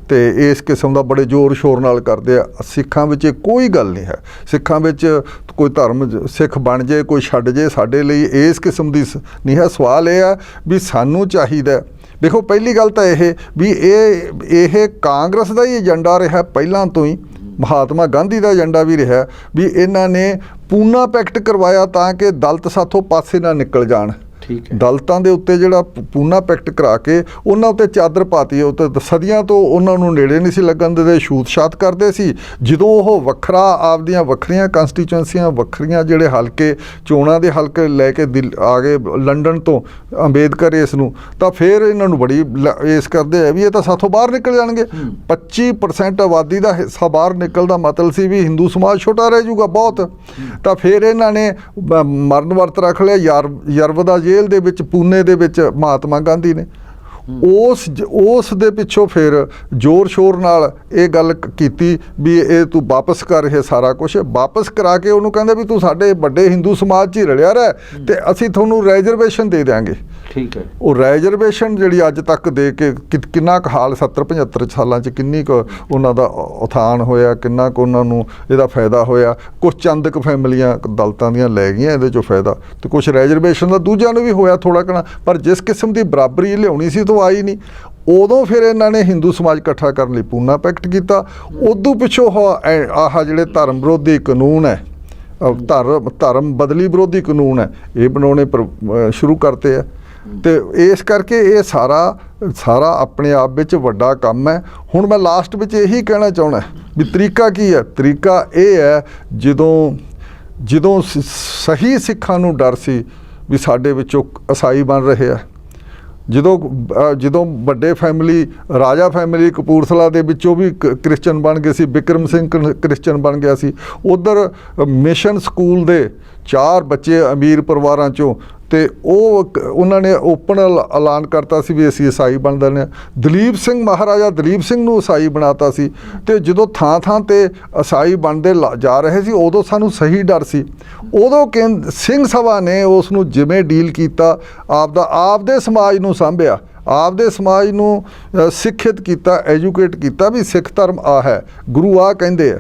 ਤੇ ਇਸ ਕਿਸਮ ਦਾ ਬੜੇ ਜ਼ੋਰ ਸ਼ੋਰ ਨਾਲ ਕਰਦੇ ਆ। ਸਿੱਖਾਂ ਵਿੱਚ ਕੋਈ ਗੱਲ ਨਹੀਂ ਹੈ। ਸਿੱਖਾਂ ਵਿੱਚ ਕੋਈ ਧਰਮ ਸਿੱਖ ਬਣ ਜੇ, ਕੋਈ ਛੱਡ ਜੇ, ਸਾਡੇ ਲਈ ਇਸ ਕਿਸਮ ਦੀ ਸ- ਨਹੀਂ ਹੈ। ਸਵਾਲ ਇਹ ਆ ਵੀ ਸਾਨੂੰ ਚਾਹੀਦਾ ਦੇਖੋ, ਪਹਿਲੀ ਗੱਲ ਤਾਂ ਇਹ ਵੀ ਇਹ ਇਹ ਕਾਂਗਰਸ ਦਾ ਹੀ ਏਜੰਡਾ ਰਿਹਾ ਪਹਿਲਾਂ ਤੋਂ ਹੀ। ਮਹਾਤਮਾ ਗਾਂਧੀ ਦਾ ਏਜੰਡਾ ਵੀ ਰਿਹਾ ਵੀ ਇਹਨਾਂ ਨੇ ਪੂਨਾ ਪੈਕਟ ਕਰਵਾਇਆ ਤਾਂ ਕਿ ਦਲਤ ਸਾਥੋਂ ਪਾਸੇ ਨਾ ਨਿਕਲ ਜਾਣ। ਦਲਤਾਂ ਦੇ ਉੱਤੇ ਜਿਹੜਾ ਪੂਨਾ ਪੈਕਟ ਕਰਾ ਕੇ ਉਹਨਾਂ ਉੱਤੇ ਚਾਦਰ ਪਾਤੀ ਉਹ ਤੇ ਸਦੀਆਂ ਤੋਂ ਉਹਨਾਂ ਨੂੰ ਨੇੜੇ ਨਹੀਂ ਸੀ ਲੱਗਣ ਦਿੰਦੇ ਛੂਤ-ਛਾਤ ਕਰਦੇ ਸੀ। ਜਦੋਂ ਉਹ ਵੱਖਰਾ ਆਪਦੀਆਂ ਵੱਖਰੀਆਂ ਕਨਸਟੀਚੁਐਂਸੀਆਂ ਵੱਖਰੀਆਂ ਜਿਹੜੇ ਹਲਕੇ ਚੋਣਾਂ ਦੇ ਹਲਕੇ ਲੈ ਕੇ ਆ ਗਏ ਲੰਡਨ ਤੋਂ ਅੰਬੇਦਕਰ ਇਸ ਨੂੰ ਤਾਂ ਫਿਰ ਇਹਨਾਂ ਨੂੰ ਬੜੀ ਇਸ ਕਰਦੇ ਆ ਵੀ ਇਹ ਤਾਂ ਸਾਥੋਂ ਬਾਹਰ ਨਿਕਲ ਜਾਣਗੇ। 25% ਆਬਾਦੀ ਦਾ ਹਿੱਸਾ ਬਾਹਰ ਨਿਕਲਦਾ ਮਤਲਬ ਸੀ ਵੀ ਹਿੰਦੂ ਸਮਾਜ ਛੋਟਾ ਰਹਿ ਜਾਊਗਾ ਬਹੁਤ। ਤਾਂ ਫਿਰ ਇਹਨਾਂ ਨੇ ਮਰਨ ਵਰਤ ਰੱਖ ਲਿਆ ਯਾਰ ਯਰਵਦਾ ਜੇਲ੍ਹ ਦੇ ਵਿੱਚ ਪੂਨੇ ਦੇ ਵਿੱਚ ਮਹਾਤਮਾ ਗਾਂਧੀ ਨੇ। ਉਸ ਉਸ ਦੇ ਪਿੱਛੋਂ ਫਿਰ ਜ਼ੋਰ ਸ਼ੋਰ ਨਾਲ ਇਹ ਗੱਲ ਕੀਤੀ ਵੀ ਇਹ ਤੂੰ ਵਾਪਸ ਕਰ ਇਹ ਸਾਰਾ ਕੁਝ ਵਾਪਸ ਕਰਾ ਕੇ ਉਹਨੂੰ ਕਹਿੰਦੇ ਵੀ ਤੂੰ ਸਾਡੇ ਵੱਡੇ ਹਿੰਦੂ ਸਮਾਜ 'ਚ ਹੀ ਰਲਿਆ ਰਹਿ ਤੇ ਅਸੀਂ ਤੁਹਾਨੂੰ ਰੈਜ਼ਰਵੇਸ਼ਨ ਦੇ ਦਿਆਂਗੇ। ਠੀਕ ਹੈ। ਉਹ ਰੈਜ਼ਰਵੇਸ਼ਨ ਜਿਹੜੀ ਅੱਜ ਤੱਕ ਦੇ ਕੇ ਕਿੰਨਾ ਕੁ ਹਾਲ 70 75 ਸਾਲਾਂ ਚ ਕਿੰਨੀ ਕੁ ਉਹਨਾਂ ਦਾ ਉਥਾਨ ਹੋਇਆ ਕਿੰਨਾ ਕੁ ਉਹਨਾਂ ਨੂੰ ਇਹਦਾ ਫਾਇਦਾ ਹੋਇਆ। ਕੁਝ ਚੰਦ ਕੁ ਫੈਮਲੀਆਂ ਦਲਤਾਂ ਦੀਆਂ ਲੈ ਗਈਆਂ ਇਹਦੇ ਚੋਂ ਫਾਇਦਾ। ਤੇ ਕੁਝ ਰੈਜ਼ਰਵੇਸ਼ਨ ਦਾ ਦੂਜਿਆਂ ਨੂੰ ਵੀ ਹੋਇਆ ਥੋੜਾ ਕਣਾ ਪਰ ਜਿਸ ਕਿਸਮ ਦੀ ਬਰਾਬਰੀ ਲਿਆਉਣੀ ਸੀ ਤਾਂ ਉਹ ਆਈ ਨਹੀਂ। ਉਦੋਂ ਫਿਰ ਇਹਨਾਂ ਨੇ ਹਿੰਦੂ ਸਮਾਜ ਇਕੱਠਾ ਕਰਨ ਲਈ ਪੂਨਾ ਪੈਕਟ ਕੀਤਾ। ਉਦੋਂ ਪਿੱਛੋਂ ਆਹ ਜਿਹੜੇ ਧਰਮ ਵਿਰੋਧੀ ਕਾਨੂੰਨ ਹੈ ਧਰਮ ਧਰਮ ਬਦਲੀ ਵਿਰੋਧੀ ਕਾਨੂੰਨ ਹੈ, ਇਹ ਬਣਾਉਣੇ ਪਰ- ਸ਼ੁਰੂ ਕਰਤੇ ਆ। ਤੇ ਇਸ ਕਰਕੇ ਇਹ ਸਾਰਾ ਸਾਰਾ ਆਪਣੇ ਆਪ ਵਿੱਚ ਵੱਡਾ ਕੰਮ ਹੈ। ਹੁਣ ਮੈਂ ਲਾਸਟ ਵਿੱਚ ਇਹੀ ਕਹਿਣਾ ਚਾਹਣਾ ਵੀ ਤਰੀਕਾ ਕੀ ਹੈ? ਤਰੀਕਾ ਇਹ ਹੈ, ਜਦੋਂ ਜਦੋਂ ਸ- ਸਹੀ ਸਿੱਖਾਂ ਨੂੰ ਡਰ ਸੀ ਵੀ ਸਾਡੇ ਵਿੱਚੋਂ ਈਸਾਈ ਬਣ ਰਹੇ ਆ ਜਦੋਂ ਜਦੋਂ ਵੱਡੇ ਫੈਮਿਲੀ ਰਾਜਾ ਫੈਮਿਲੀ ਕਪੂਰਥਲਾ ਦੇ ਵਿੱਚੋਂ ਵੀ ਕ- ਕ੍ਰਿਸਚਨ ਬਣ ਗਏ ਸੀ ਬਿਕਰਮ ਸਿੰਘ ਕ੍ਰਿ- ਕ੍ਰਿਸਚਨ ਬਣ ਗਿਆ ਸੀ, ਉਧਰ ਮਿਸ਼ਨ ਸਕੂਲ ਦੇ ਚਾਰ ਬੱਚੇ ਅਮੀਰ ਪਰਿਵਾਰਾਂ ਚੋਂ ਤੇ ਉਹ ਉਹਨਾਂ ਨੇ ਓਪਨ ਐਲਾਨ ਕਰਤਾ ਸੀ ਵੀ ਅਸੀਂ ਈਸਾਈ ਬਣ ਜਾਂਦੇ ਹਾਂ। ਦਲੀਪ ਸਿੰਘ ਮਹਾਰਾਜਾ ਦਲੀਪ ਸਿੰਘ ਨੂੰ ਈਸਾਈ ਬਣਾਤਾ ਸੀ ਤੇ ਜਦੋਂ ਥਾਂ ਥਾਂ ਤੇ ਈਸਾਈ ਬਣਦੇ ਲਾ- ਜਾ ਰਹੇ ਸੀ ਉਦੋਂ ਸਾਨੂੰ ਸਹੀ ਡਰ ਸੀ। ਉਦੋਂ ਕੇਂਦ ਸਿੰਘ ਸਭਾ ਨੇ ਉਸ ਨੂੰ ਜਿਵੇਂ ਡੀਲ ਕੀਤਾ ਆਪਦਾ ਆਪਦੇ ਸਮਾਜ ਨੂੰ ਸਾਂਭਿਆ। ਆਪਦੇ ਸਮਾਜ ਨੂੰ ਅ, ਸਿੱਖਿਅਤ ਕੀਤਾ ਐਜੂਕੇਟ ਕੀਤਾ ਵੀ ਸਿੱਖ ਧਰਮ ਆ ਹੈ। ਗੁਰੂ ਆ ਕਹਿੰਦੇ ਆ।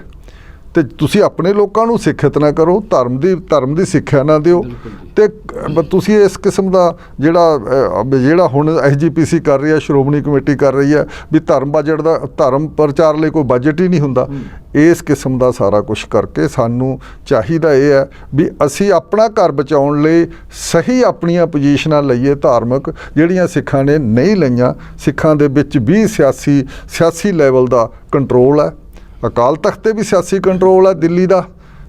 ਤੇ ਤੁਸੀਂ ਆਪਣੇ ਲੋਕਾਂ ਨੂੰ ਸਿੱਖਿਅਤ ਨਾ ਕਰੋ ਧਰਮ ਦੀ ਧਰਮ ਦੀ ਸਿੱਖਿਆ ਨਾ ਦਿਓ। ਤੇ ਤੁਸੀਂ ਇਸ ਕਿਸਮ ਦਾ ਜਿਹੜਾ ਜਿਹੜਾ ਹੁਣ ਐਸਜੀਪੀਸੀ ਕਰ ਰਹੀ ਹੈ ਸ਼੍ਰੋਮਣੀ ਕਮੇਟੀ ਕਰ ਰਹੀ ਹੈ ਵੀ ਧਰਮ ਬਜਟ ਦਾ ਧਰਮ ਪ੍ਰਚਾਰ ਲਈ ਕੋਈ ਬਜਟ ਹੀ ਨਹੀਂ ਹੁੰਦਾ। ਇਸ ਕਿਸਮ ਦਾ ਸਾਰਾ ਕੁਝ ਕਰਕੇ ਸਾਨੂੰ ਚਾਹੀਦਾ ਇਹ ਹੈ ਵੀ ਅਸੀਂ ਆਪਣਾ ਘਰ ਬਚਾਉਣ ਲਈ ਸਹੀ ਆਪਣੀਆਂ ਪੋਜੀਸ਼ਨਾਂ ਲਈਏ ਧਾਰਮਿਕ ਜਿਹੜੀਆਂ ਸਿੱਖਾਂ ਨੇ ਨਹੀਂ ਲਈਆਂ। ਸਿੱਖਾਂ ਦੇ ਵਿੱਚ ਵੀ ਸਿਆਸੀ ਸਿਆਸੀ ਲੈਵਲ ਦਾ ਕੰਟਰੋਲ ਹੈ। ਅਕਾਲ ਤਖਤ ਤੇ ਵੀ ਸਿਆਸੀ ਕੰਟਰੋਲ ਹੈ ਦਿੱਲੀ ਦਾ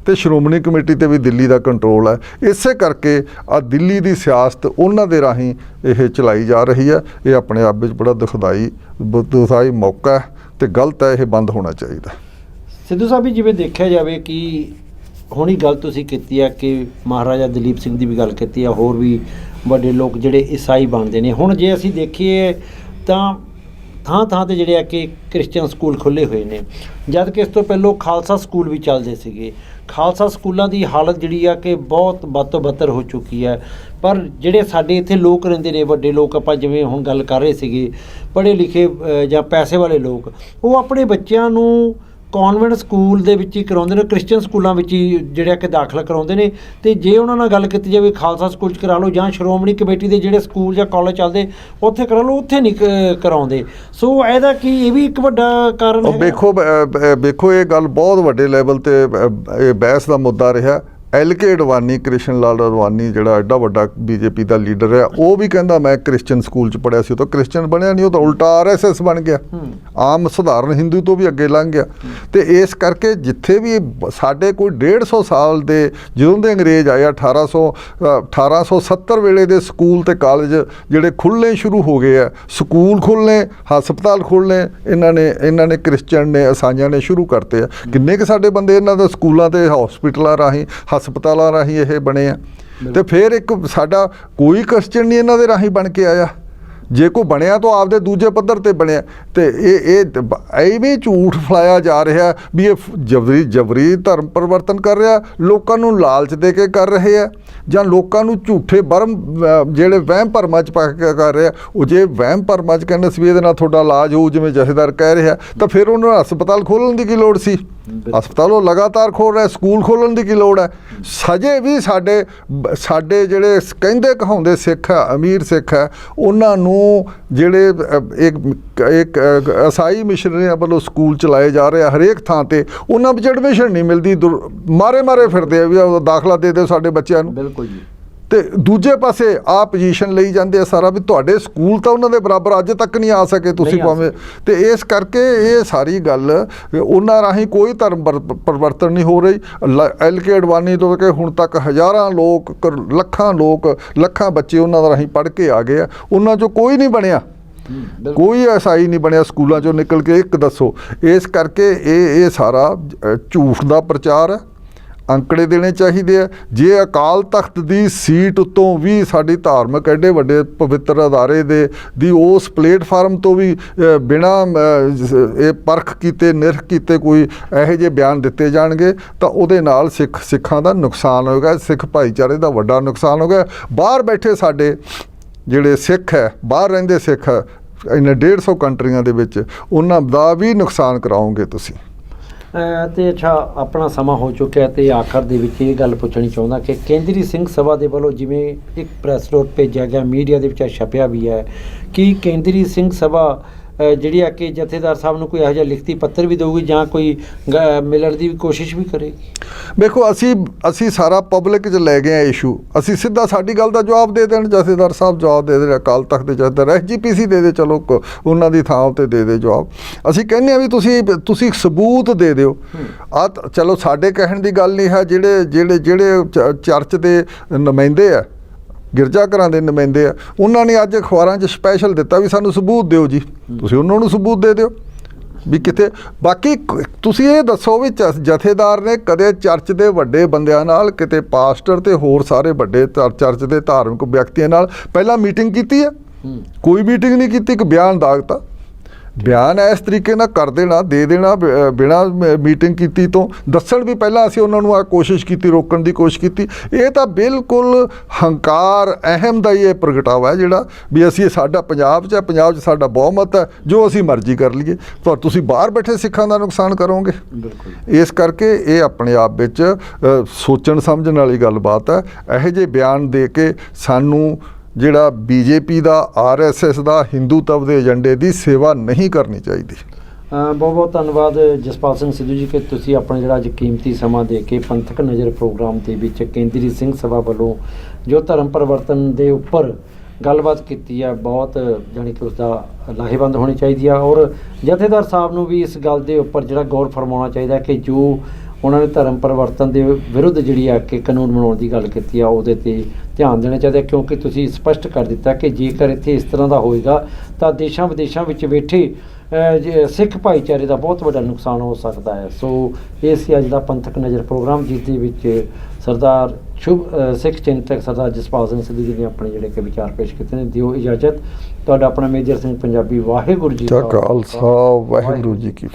ਤੇ ਸ਼੍ਰੋਮਣੀ ਕਮੇਟੀ ਤੇ ਵੀ ਦਿੱਲੀ ਦਾ ਕੰਟਰੋਲ ਹੈ ਇਸੇ ਕਰਕੇ ਆ ਦਿੱਲੀ ਦੀ ਸਿਆਸਤ ਉਹਨਾਂ ਦੇ ਰਾਹੀਂ ਇਹ ਚਲਾਈ ਜਾ ਰਹੀ ਹੈ ਇਹ ਆਪਣੇ ਆਪ ਵਿੱਚ ਬੜਾ ਦੁਖਦਾਈ ਦੁਖਦਾਈ ਮੌਕਾ ਹੈ ਤੇ ਗਲਤ ਹੈ, ਇਹ ਬੰਦ ਹੋਣਾ ਚਾਹੀਦਾ। ਸਿੱਧੂ ਸਾਹਿਬ ਜੀ, ਜਿਵੇਂ ਦੇਖਿਆ ਜਾਵੇ ਕਿ ਹੁਣੀ ਗੱਲ ਤੁਸੀਂ ਕੀਤੀ ਆ ਕਿ ਮਹਾਰਾਜਾ ਦਲੀਪ ਸਿੰਘ ਦੀ ਵੀ ਗੱਲ ਕੀਤੀ ਆ, ਹੋਰ ਵੀ ਵੱਡੇ ਲੋਕ ਜਿਹੜੇ ਈਸਾਈ ਬਣਦੇ ਨੇ। ਹੁਣ ਜੇ ਅਸੀਂ ਦੇਖੀਏ ਤਾਂ ਥਾਂ ਥਾਂ ਤੇ ਜਿਹੜੇ ਆ ਕਿ ਕ੍ਰਿਸਚੀਅਨ ਸਕੂਲ ਖੁੱਲੇ ਹੋਏ ਨੇ। ਜਦ ਕਿ ਇਸ ਤੋਂ ਪਹਿਲਾਂ ਖਾਲਸਾ ਸਕੂਲ ਵੀ ਚੱਲਦੇ ਸੀਗੇ। ਖਾਲਸਾ ਸਕੂਲਾਂ ਦੀ ਹਾਲਤ ਜਿਹੜੀ ਆ ਕਿ ਬਹੁਤ ਵੱਧ ਤੋਂ ਬੱਤਰ ਹੋ ਚੁੱਕੀ ਹੈ। ਪਰ ਜਿਹੜੇ ਸਾਡੇ ਇੱਥੇ ਲੋਕ ਰਹਿੰਦੇ ਨੇ, ਵੱਡੇ ਲੋਕ ਆਪਾਂ ਜਿਵੇਂ ਹੁਣ ਗੱਲ ਕਰ ਰਹੇ ਸੀਗੇ, ਪੜ੍ਹੇ ਲਿਖੇ ਜਾਂ ਪੈਸੇ ਵਾਲੇ ਲੋਕ, ਉਹ ਆਪਣੇ ਬੱਚਿਆਂ ਨੂੰ ਕਨਵੈਂਟ ਸਕੂਲ ਦੇ ਵਿੱਚ ਹੀ ਕਰਾਉਂਦੇ ਨੇ ਕ੍ਰਿਸਚੀਅਨ ਸਕੂਲਾਂ ਵਿੱਚ ਹੀ ਜਿਹੜਾ ਕਿ ਦਾਖਲਾ ਕਰਾਉਂਦੇ ਨੇ। ਤੇ ਜੇ ਉਹਨਾਂ ਨਾਲ ਗੱਲ ਕੀਤੀ ਜਾਵੇ ਖਾਲਸਾ ਸਕੂਲ ਚ ਕਰਾ ਲਓ ਜਾਂ ਸ਼੍ਰੋਮਣੀ ਕਮੇਟੀ ਦੇ ਜਿਹੜੇ ਸਕੂਲ ਜਾਂ ਕਾਲਜ ਚੱਲਦੇ ਉੱਥੇ ਕਰਾ ਲਓ ਉੱਥੇ ਨਹੀਂ ਕਰਾਉਂਦੇ। ਸੋ ਇਹਦਾ ਕੀ ਇਹ ਵੀ ਇੱਕ ਵੱਡਾ ਕਾਰਨ ਹੈਗਾ? ਵੇਖੋ ਵੇਖੋ ਇਹ ਗੱਲ ਬਹੁਤ ਵੱਡੇ ਲੈਵਲ ਤੇ ਇਹ ਬਹਿਸ ਦਾ ਮੁੱਦਾ ਰਿਹਾ। ਐਲ ਕੇ ਅਡਵਾਨੀ ਕ੍ਰਿਸ਼ਨ ਲਾਲ ਅਡਵਾਨੀ ਜਿਹੜਾ ਐਡਾ ਵੱਡਾ ਬੀਜੇਪੀ ਦਾ ਲੀਡਰ ਹੈ ਉਹ ਵੀ ਕਹਿੰਦਾ ਮੈਂ ਕ੍ਰਿਸਚੀਅਨ ਸਕੂਲ ਚ ਪੜਿਆ ਸੀ ਉਹ ਤਾਂ ਕ੍ਰਿਸਚੀਅਨ ਬਣਿਆ ਨਹੀਂ ਉਹ ਤਾਂ ਉਲਟਾ ਆਰਐਸਐਸ ਬਣ ਗਿਆ। ਆਮ ਸਧਾਰਨ ਹਿੰਦੂ ਤੋਂ ਵੀ ਅੱਗੇ ਲੰਘ ਗਿਆ। ਤੇ ਇਸ ਕਰਕੇ ਜਿੱਥੇ ਵੀ ਸਾਡੇ ਕੋਈ 150 ਸਾਲ ਦੇ ਜਦੋਂ ਦੇ ਅੰਗਰੇਜ਼ ਆਏ ਆ 1800 ਅ, 1870 ਵੇਲੇ ਦੇ ਸਕੂਲ ਤੇ ਕਾਲਜ ਜਿਹੜੇ ਖੁੱਲ੍ਹਣੇ ਸ਼ੁਰੂ ਹੋ ਗਏ ਆ ਸਕੂਲ ਖੁੱਲ੍ਹਣੇ ਹਸਪਤਾਲ ਖੁੱਲ੍ਹਣੇ ਇਹਨਾਂ ਨੇ ਇਹਨਾਂ ਨੇ ਕ੍ਰਿਸਚੀਅਨ ਨੇ ਅਸਾਈਆਂ ਨੇ ਸ਼ੁਰੂ ਕਰਤੇ ਆ। ਕਿੰਨੇ ਕੁ ਸਾਡੇ ਬੰਦੇ ਇਹਨਾਂ ਦੇ ਸਕੂਲਾਂ ਤੇ ਹਸਪੀਟਲਾਂ ਰਾਹੀਂ ਹਸਪਤਾਲਾਂ ਰਾਹੀਂ ਇਹ ਬਣੇ ਆ। ਤੇ ਫਿਰ ਇੱਕ ਸਾਡਾ ਕੋਈ ਕ੍ਰਿਸਚੀਅਨ ਨਹੀਂ ਇਹਨਾਂ ਦੇ ਰਾਹੀਂ ਬਣ ਕੇ ਆਇਆ। ਜੇ ਕੋਈ ਬਣਿਆ ਤਾਂ ਆਪਦੇ ਦੂਜੇ ਪੱਧਰ ਤੇ ਬਣਿਆ। ਤੇ ਇਹ ਇਹ ਐਵੇਂ ਝੂਠ ਫਲਾਇਆ ਜਾ ਰਿਹਾ ਵੀ ਇਹ ਜਬਰੀ ਜਬਰੀ ਧਰਮ ਪਰਿਵਰਤਨ ਕਰ ਰਿਹਾ ਲੋਕਾਂ ਨੂੰ ਲਾਲਚ ਦੇ ਕੇ ਕਰ ਰਹੇ ਆ ਜਾਂ ਲੋਕਾਂ ਨੂੰ ਝੂਠੇ ਬਰਮ ਜਿਹੜੇ ਵਹਿਮ ਭਰਮਾਂ ਚ ਪਾ ਕੇ ਕਰ ਰਿਹਾ ਉਹ ਜੇ ਵਹਿਮ ਭਰਮਾਂ ਚ ਕਹਿੰਦੇ ਸੀ ਵੀ ਇਹਦੇ ਨਾਲ ਤੁਹਾਡਾ ਇਲਾਜ ਹੋਊ ਜਿਵੇਂ ਜਥੇਦਾਰ ਕਹਿ ਰਿਹਾ ਤਾਂ ਫਿਰ ਉਹਨਾਂ ਨੂੰ ਹਸਪਤਾਲ ਖੋਲਣ ਦੀ ਕੀ ਲੋੜ ਸੀ। ਹਸਪਤਾਲ ਉਹ ਲਗਾਤਾਰ ਖੋਲ ਰਿਹਾ ਸਕੂਲ ਖੋਲਣ ਦੀ ਕੀ ਲੋੜ ਹੈ ਸਜੇ ਵੀ ਸਾਡੇ ਸਾਡੇ ਜਿਹੜੇ ਕਹਿੰਦੇ ਕਹਾਉਂਦੇ ਸਿੱਖ ਅਮੀਰ ਸਿੱਖ ਹੈ ਉਹਨਾਂ ਨੂੰ ਜਿਹੜੇ ਇੱਕ ਇੱਕ ਅ, ਈਸਾਈ ਮਿਸ਼ਨਰੀਆਂ ਵੱਲੋਂ ਸਕੂਲ ਚਲਾਏ ਜਾ ਰਹੇ ਆ ਹਰੇਕ ਥਾਂ ਤੇ। ਉਹਨਾਂ ਵਿੱਚ ਐਡਮਿਸ਼ਨ ਨਹੀਂ ਮਿਲਦੀ। ਮਾਰੇ ਮਾਰੇ ਫਿਰਦੇ ਆ ਵੀ ਦਾਖਲਾ ਦੇ ਦਿਓ ਸਾਡੇ ਬੱਚਿਆਂ ਨੂੰ। ਬਿਲਕੁਲ ਜੀ। ਤੇ ਦੂਜੇ ਪਾਸੇ ਆ ਪੋਜੀਸ਼ਨ ਲਈ ਜਾਂਦੇ ਆ ਸਾਰਾ ਵੀ ਤੁਹਾਡੇ ਸਕੂਲ ਤਾਂ ਉਹਨਾਂ ਦੇ ਬਰਾਬਰ ਅੱਜ ਤੱਕ ਨਹੀਂ ਆ ਸਕੇ ਤੁਸੀਂ ਭਾਵੇਂ। ਤੇ ਇਸ ਕਰਕੇ ਇਹ ਸਾਰੀ ਗੱਲ ਉਹਨਾਂ ਰਾਹੀਂ ਕੋਈ ਧਰਮ ਪਰ- ਪਰਿਵਰਤਨ ਨਹੀਂ ਹੋ ਰਹੀ। ਐਲ ਕੇ ਅਡਵਾਨੀ ਤੋਂ ਕਿ ਹੁਣ ਤੱਕ ਹਜ਼ਾਰਾਂ ਲੋਕ ਲੱਖਾਂ ਲੋਕ ਲੱਖਾਂ ਬੱਚੇ ਉਹਨਾਂ ਦਾ ਰਾਹੀਂ ਪੜ੍ਹ ਕੇ ਆ ਗਏ ਆ। ਉਹਨਾਂ ਚੋਂ ਕੋਈ ਨਹੀਂ ਬਣਿਆ। ਕੋਈ ਐਸਾ ਨਹੀਂ ਬਣਿਆ ਸਕੂਲਾਂ ਚੋਂ ਨਿਕਲ ਕੇ ਇੱਕ ਦੱਸੋ। ਇਸ ਕਰਕੇ ਇਹ ਇਹ ਸਾਰਾ ਝੂਠ ਦਾ ਪ੍ਰਚਾਰ ਹੈ। ਅੰਕੜੇ ਦੇਣੇ ਚਾਹੀਦੇ ਆ। ਜੇ ਅਕਾਲ ਤਖਤ ਦੀ ਸੀਟ ਉੱਤੋਂ ਵੀ ਸਾਡੀ ਧਾਰਮਿਕ ਐਡੇ ਵੱਡੇ ਪਵਿੱਤਰ ਅਦਾਰੇ ਦੇ ਦੀ ਉਸ ਪਲੇਟਫਾਰਮ ਤੋਂ ਵੀ ਅ, ਬਿਨਾਂ ਇਹ ਪਰਖ ਕੀਤੇ ਨਿਰਖ ਕੀਤੇ ਕੋਈ ਇਹੋ ਜਿਹੇ ਬਿਆਨ ਦਿੱਤੇ ਜਾਣਗੇ ਤਾਂ ਉਹਦੇ ਨਾਲ ਸਿੱਖ ਸਿੱਖਾਂ ਦਾ ਨੁਕਸਾਨ ਹੋਏਗਾ ਸਿੱਖ ਭਾਈਚਾਰੇ ਦਾ ਵੱਡਾ ਨੁਕਸਾਨ ਹੋਗਾ ਬਾਹਰ ਬੈਠੇ ਸਾਡੇ ਜਿਹੜੇ ਸਿੱਖ ਹੈ ਬਾਹਰ ਰਹਿੰਦੇ ਸਿੱਖ ਇਹਨਾਂ 150 ਕੰਟਰੀਆਂ ਦੇ ਵਿੱਚ ਉਹਨਾਂ ਦਾ ਵੀ ਨੁਕਸਾਨ ਕਰਾਓਗੇ ਤੁਸੀਂ। ਅਹ ਤੇ ਅੱਛਾ, ਆਪਣਾ ਸਮਾਂ ਹੋ ਚੁੱਕਿਆ ਤੇ ਆਖਰ ਦੇ ਵਿੱਚ ਇਹ ਗੱਲ ਪੁੱਛਣੀ ਚਾਹੁੰਦਾ ਕਿ ਕੇਂਦਰੀ ਸਿੰਘ ਸਭਾ ਦੇ ਵੱਲੋਂ ਜਿਵੇਂ ਇੱਕ ਪ੍ਰੈਸ ਨੋਟ ਭੇਜਿਆ ਗਿਆ, ਮੀਡੀਆ ਦੇ ਵਿੱਚ ਛਪਿਆ ਵੀ ਹੈ ਕਿ ਕੇਂਦਰੀ ਸਿੰਘ ਸਭਾ ਜਿਹੜੀ ਆ ਕਿ ਜਥੇਦਾਰ ਸਾਹਿਬ ਨੂੰ ਕੋਈ ਇਹੋ ਜਿਹਾ ਲਿਖਤੀ ਪੱਤਰ ਵੀ ਦੇਊਗੀ ਜਾਂ ਕੋਈ ਮਿਲਣ ਦੀ ਵੀ ਕੋਸ਼ਿਸ਼ ਵੀ ਕਰੇਗੀ? ਵੇਖੋ ਅਸੀਂ ਅਸੀਂ ਸਾਰਾ ਪਬਲਿਕ 'ਚ ਲੈ ਗਏ ਆ ਇਸ਼ੂ ਅਸੀਂ ਸਿੱਧਾ ਸਾਡੀ ਗੱਲ ਦਾ ਜਵਾਬ ਦੇ ਦੇਣ ਜਥੇਦਾਰ ਸਾਹਿਬ ਜਵਾਬ ਦੇ ਦੇ ਅਕਾਲ ਤਖਤ ਦੇ ਜਥੇਦਾਰ ਐਸਜੀਪੀਸੀ ਦੇ ਦੇ ਚਲੋ ਉਹਨਾਂ ਦੀ ਥਾਂ ਉੱਤੇ ਦੇ ਦੇ ਜਵਾਬ। ਅਸੀਂ ਕਹਿੰਦੇ ਆ ਵੀ ਤੁਸੀਂ ਤੁਸੀਂ ਸਬੂਤ ਦੇ ਦਿਓ। ਆ ਚਲੋ ਸਾਡੇ ਕਹਿਣ ਦੀ ਗੱਲ ਨਹੀਂ ਹੈ ਜਿਹੜੇ ਜਿਹੜੇ ਜਿਹੜੇ ਚਰਚ ਦੇ ਨੁਮਾਇੰਦੇ ਆ ਗਿਰਜਾ ਘਰਾਂ ਦੇ ਨੁਮਾਇੰਦੇ ਆ। ਉਹਨਾਂ ਨੇ ਅੱਜ ਅਖਬਾਰਾਂ 'ਚ ਸਪੈਸ਼ਲ ਦਿੱਤਾ ਵੀ ਸਾਨੂੰ ਸਬੂਤ ਦਿਓ ਜੀ। ਤੁਸੀਂ ਉਹਨਾਂ ਨੂੰ ਸਬੂਤ ਦੇ ਦਿਓ ਵੀ ਕਿਤੇ ਬਾਕੀ ਤੁਸੀਂ ਇਹ ਦੱਸੋ ਵੀ ਜਥੇਦਾਰ ਨੇ ਕਦੇ ਚਰਚ ਦੇ ਵੱਡੇ ਬੰਦਿਆਂ ਨਾਲ ਕਿਤੇ ਪਾਸਟਰ ਤੇ ਹੋਰ ਸਾਰੇ ਵੱਡੇ ਚਰਚ ਦੇ ਧਾਰਮਿਕ ਵਿਅਕਤੀਆਂ ਨਾਲ ਪਹਿਲਾਂ ਮੀਟਿੰਗ ਕੀਤੀ ਹੂੰ? ਕੋਈ ਮੀਟਿੰਗ ਨਹੀਂ ਕੀਤੀ ਇੱਕ ਬਿਆਨ ਦਾਗਤਾ ਬਿਆਨ ਇਸ ਤਰੀਕੇ ਨਾਲ ਕਰ ਦੇਣਾ ਦੇ ਦੇਣਾ ਬਿਨਾਂ ਮੀਟਿੰਗ ਕੀਤੀ ਤੋਂ। ਦੱਸਣ ਵੀ ਪਹਿਲਾਂ ਅਸੀਂ ਉਹਨਾਂ ਨੂੰ ਆ ਕੋਸ਼ਿਸ਼ ਕੀਤੀ ਰੋਕਣ ਦੀ ਕੋਸ਼ਿਸ਼ ਕੀਤੀ। ਇਹ ਤਾਂ ਬਿਲਕੁਲ ਹੰਕਾਰ ਅਹਿਮ ਦਾ ਇਹ ਪ੍ਰਗਟਾਵਾ ਹੈ ਜਿਹੜਾ ਵੀ ਅਸੀਂ ਸਾਡਾ ਪੰਜਾਬ 'ਚ ਹੈ ਪੰਜਾਬ 'ਚ ਸਾਡਾ ਬਹੁਮਤ ਹੈ ਜੋ ਅਸੀਂ ਮਰਜ਼ੀ ਕਰ ਲਈਏ। ਪਰ ਤੁਸੀਂ ਬਾਹਰ ਬੈਠੇ ਸਿੱਖਾਂ ਦਾ ਨੁਕਸਾਨ ਕਰੋਗੇ। ਬਿਲਕੁਲ। ਇਸ ਕਰਕੇ ਇਹ ਆਪਣੇ ਆਪ ਵਿੱਚ ਸੋਚਣ ਸਮਝਣ ਵਾਲੀ ਗੱਲਬਾਤ ਹੈ। ਇਹੋ ਜਿਹੇ ਬਿਆਨ ਦੇ ਕੇ ਸਾਨੂੰ ਜਿਹੜਾ ਬੀਜੇਪੀ ਦਾ ਆਰਐਸਐਸ ਦਾ ਹਿੰਦੂਤਵ ਦੇ ਏਜੰਡੇ ਦੀ ਸੇਵਾ ਨਹੀਂ ਕਰਨੀ ਚਾਹੀਦੀ। ਬਹੁਤ ਬਹੁਤ ਧੰਨਵਾਦ ਜਸਪਾਲ ਸਿੰਘ ਸਿੱਧੂ ਜੀ, ਕਿ ਤੁਸੀਂ ਆਪਣਾ ਜਿਹੜਾ ਅੱਜ ਕੀਮਤੀ ਸਮਾਂ ਦੇ ਕੇ ਪੰਥਕ ਨਜ਼ਰ ਪ੍ਰੋਗਰਾਮ ਦੇ ਵਿੱਚ ਕੇਂਦਰੀ ਸਿੰਘ ਸਭਾ ਵੱਲੋਂ ਜੋ ਧਰਮ ਪਰਿਵਰਤਨ ਦੇ ਉੱਪਰ ਗੱਲਬਾਤ ਕੀਤੀ ਹੈ ਬਹੁਤ ਜਾਣੀ ਕਿ ਉਸ ਦਾ ਲਾਹੇਵੰਦ ਹੋਣੀ ਚਾਹੀਦੀ ਆ। ਔਰ ਜਥੇਦਾਰ ਸਾਹਿਬ ਨੂੰ ਵੀ ਇਸ ਗੱਲ ਦੇ ਉੱਪਰ ਜਿਹੜਾ ਗੌਰ ਫਰਮਾਉਣਾ ਚਾਹੀਦਾ ਕਿ ਜੋ ਉਹਨਾਂ ਨੇ ਧਰਮ ਪਰਿਵਰਤਨ ਦੇ ਵਿਰੁੱਧ ਜਿਹੜੀ ਆ ਕਿ ਕਾਨੂੰਨ ਬਣਾਉਣ ਦੀ ਗੱਲ ਕੀਤੀ ਆ ਉਹਦੇ ਤੇ ਧਿਆਨ ਦੇਣਾ ਚਾਹੀਦਾ ਕਿਉਂਕਿ ਤੁਸੀਂ ਸਪਸ਼ਟ ਕਰ ਦਿੱਤਾ ਕਿ ਜੇਕਰ ਇੱਥੇ ਇਸ ਤਰ੍ਹਾਂ ਦਾ ਹੋਏਗਾ ਤਾਂ ਦੇਸ਼ਾਂ ਵਿਦੇਸ਼ਾਂ ਵਿੱਚ ਬੈਠੇ ਸਿੱਖ ਭਾਈਚਾਰੇ ਦਾ ਬਹੁਤ ਵੱਡਾ ਨੁਕਸਾਨ ਹੋ ਸਕਦਾ ਹੈ। ਸੋ ਇਹ ਸੀ ਅੱਜ ਦਾ ਪੰਥਕ ਨਜ਼ਰ ਪ੍ਰੋਗਰਾਮ ਜਿਸ ਦੇ ਵਿੱਚ ਸਰਦਾਰ ਸ਼ੁਭ ਸਿੱਖ ਚਿੰਤਕ ਸਰਦਾਰ ਜਸਪਾਲ ਸਿੰਘ ਸਿੱਧੂ ਜੀ ਨੇ ਆਪਣੇ ਜਿਹੜੇ ਕਿ ਵਿਚਾਰ ਪੇਸ਼ ਕੀਤੇ ਨੇ। ਦਿਓ ਇਜਾਜ਼ਤ। ਤੁਹਾਡਾ ਆਪਣਾ ਮੇਜਰ ਸਿੰਘ ਪੰਜਾਬੀ ਵਾਹਿਗੁਰੂ ਜੀ ਕਾ ਖਾਲਸਾ। ਵਾਹਿਗੁਰੂ ਜੀ ਕੀ